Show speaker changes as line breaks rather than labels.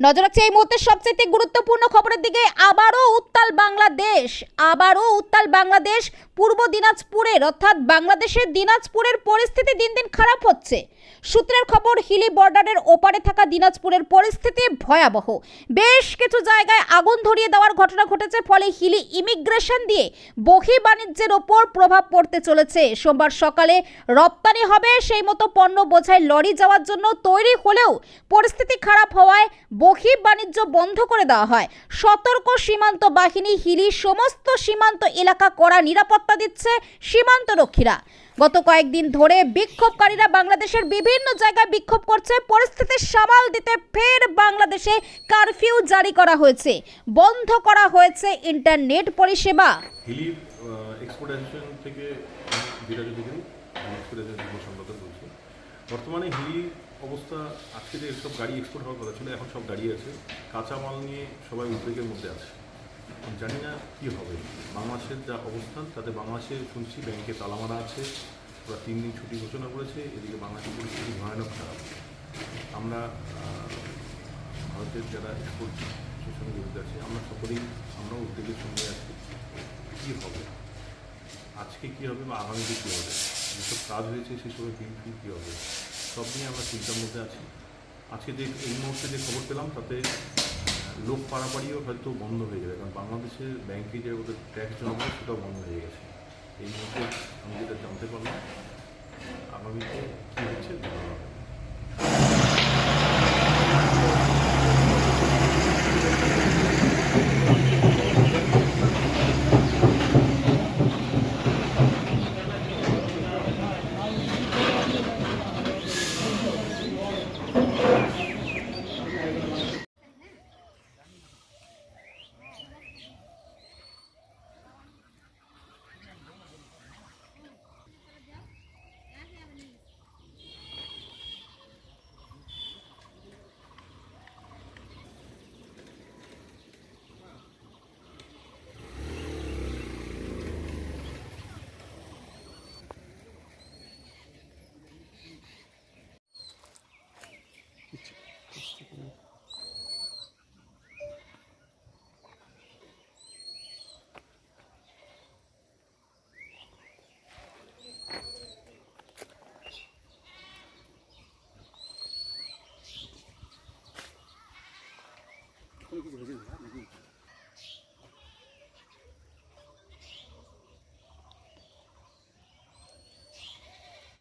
নজর রাখছি এই মুহূর্তে সবচেয়ে গুরুত্বপূর্ণ খবরের দিকে আবারও উত্তাল বাংলাদেশ, আবারও উত্তাল বাংলাদেশ, পূর্ব দিনাজপুরের, অর্থাৎ বাংলাদেশের দিনাজপুরের পরিস্থিতি দিন দিন খারাপ হচ্ছে। সূত্রের খবর, হিলি বর্ডারের ওপারে থাকা দিনাজপুরের পরিস্থিতি ভয়াবহ। বেশ কিছু জায়গায় আগুন ধরিয়ে দেওয়ার ঘটনা ঘটেছে, ফলে হিলি ইমিগ্রেশন দিয়ে বহি বাণিজ্যের ওপর প্রভাব পড়তে চলেছে। সোমবার সকালে রপ্তানি হবে সেই মতো পণ্য বোঝায় লরি যাওয়ার জন্য তৈরি হলেও পরিস্থিতি খারাপ হওয়ায় বহি বাণিজ্য বন্ধ করে দেওয়া হয়। সতর্ক সীমান্ত বাহিনী হিলি সমস্ত সীমান্ত এলাকা করা নিরাপত্তা দিচ্ছে সীমান্ত রক্ষীরা গত কয়েকদিন ধরে বিক্ষোভকারীরা বাংলাদেশের বিভিন্ন জায়গায় বিক্ষোভ করছে। পরিস্থিতি সামাল দিতে ফের বাংলাদেশে কারফিউ জারি করা হয়েছে। বন্ধ করা হয়েছে ইন্টারনেট পরিষেবা।
বর্তমানে হিলি অবস্থা, আজকে যে সব গাড়ি এক্সপোর্ট হওয়ার কথা ছিল, এখন সব গাড়ি আছে। কাঁচা মাল নিয়ে সবাই উদ্বেগের মধ্যে আছে। জানি না কী হবে। বাংলাদেশের যা অবস্থান, তাতে বাংলাদেশে শুনছি ব্যাংকে তালামারা আছে, ওরা তিন দিন ছুটি ঘোষণা করেছে, এদিকে বাংলাদেশের পরিস্থিতি ভয়ানক খারাপ। আমরা ভারতের যারা এক্সপোর্ট বিরুদ্ধে আছে, আমরা সকলেই, আমরাও উদ্বেগের সঙ্গে আছি, কী হবে? আজকে কী হবে বা আগামীতে কী হবে? যেসব কাজ হয়েছে, সেসবের বিল ফিল কী হবে? সব নিয়ে আমরা চিন্তার মধ্যে আছি। আজকে যে, এই মুহূর্তে যে খবর পেলাম, তাতে লোক পারাপাড়িও হয়তো বন্ধ হয়ে যাবে কারণ বাংলাদেশের ব্যাংকে যে ওদের ট্যাক্স জমা সেটাও বন্ধ হয়ে গেছে। এই মুহূর্তে আমি যেটা জানতে পারলাম, আগামীতে কী হচ্ছে ハッピーグッズ。